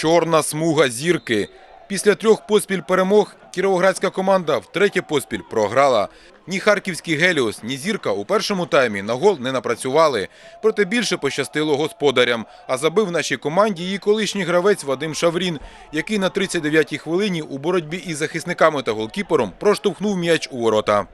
Чорна смуга зірки. Після трьох поспіль перемог кіровоградська команда втретє поспіль програла. Ні харківський Геліос, ні зірка у першому таймі на гол не напрацювали. Проте більше пощастило господарям. А забив нашій команді її колишній гравець Вадим Шаврін, який на 39-й хвилині у боротьбі із захисниками та голкіпером проштовхнув м'яч у ворота.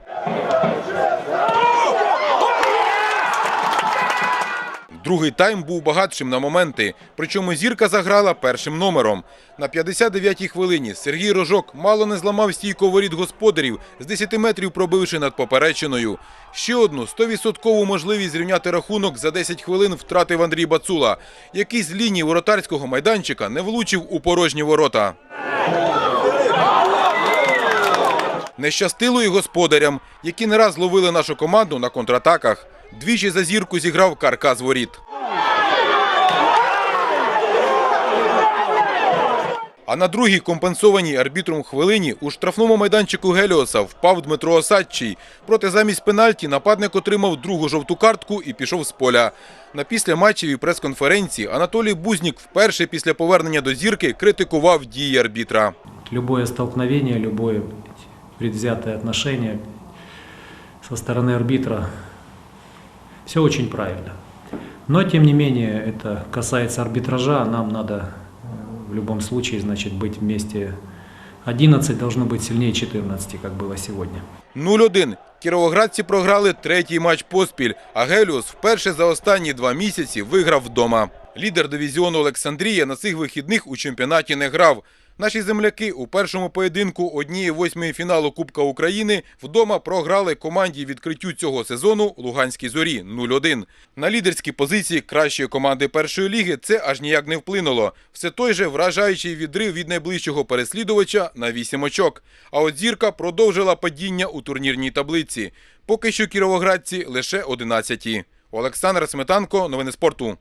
Другий тайм був багатшим на моменти, причому зірка заграла першим номером. На 59-й хвилині Сергій Рожок мало не зламав стійко воріт господарів, з 10 метрів пробивши над поперечиною. Ще одну 100% можливість зрівняти рахунок за 10 хвилин втратив Андрій Бацула, який з лінії воротарського майданчика не влучив у порожні ворота. Не щастило і господарям, які не раз ловили нашу команду на контратаках. Двічі за зірку зіграв каркас воріт. А на другій компенсованій арбітром хвилині у штрафному майданчику Геліоса впав Дмитро Осадчий. Проте замість пенальті нападник отримав другу жовту картку і пішов з поля. На післяматчевій прес-конференції Анатолій Бузнік вперше після повернення до зірки критикував дії арбітра. Любое столкновение, любое предвзятое отношение со стороны арбитра, все очень правильно. Но, тем не менее, это касается арбитража, нам надо э, в любом случае, значит, быть вместе 11 должно быть сильнее 14, как было сегодня. 0-1. Кіровоградці програли третій матч поспіль, а Геліус вперше за останні два місяці виграв вдома. Лідер дивізіону Олександрія на цих вихідних у чемпіонаті не грав. Наші земляки у першому поєдинку однієї восьмої фіналу Кубка України вдома програли команді відкриттю цього сезону Луганській зорі 0-1. На лідерські позиції кращої команди першої ліги це аж ніяк не вплинуло. Все той же вражаючий відрив від найближчого переслідувача на 8 очок. А от зірка продовжила падіння у турнірній таблиці. Поки що кіровоградці лише 11. Олександр Сметанко, новини спорту.